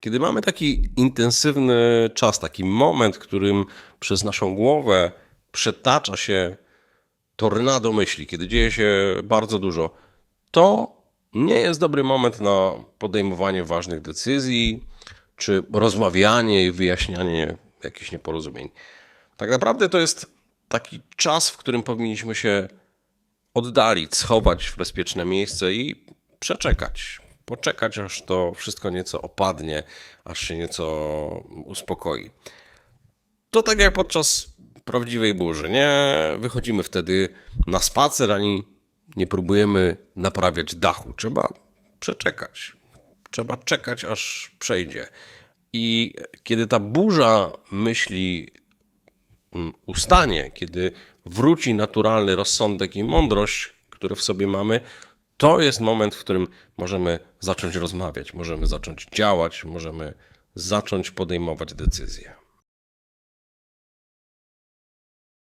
Kiedy mamy taki intensywny czas, taki moment, w którym przez naszą głowę przetacza się tornado myśli, kiedy dzieje się bardzo dużo, to nie jest dobry moment na podejmowanie ważnych decyzji, czy rozmawianie i wyjaśnianie jakichś nieporozumień. Tak naprawdę to jest taki czas, w którym powinniśmy się oddalić, schować w bezpieczne miejsce i przeczekać. Poczekać, aż to wszystko nieco opadnie, aż się nieco uspokoi. To tak jak podczas prawdziwej burzy. Nie wychodzimy wtedy na spacer, ani nie próbujemy naprawiać dachu. Trzeba przeczekać. Trzeba czekać, aż przejdzie. I kiedy ta burza myśli mm, ustanie, kiedy wróci naturalny rozsądek i mądrość, które w sobie mamy, to jest moment, w którym możemy zacząć rozmawiać, możemy zacząć działać, możemy zacząć podejmować decyzje.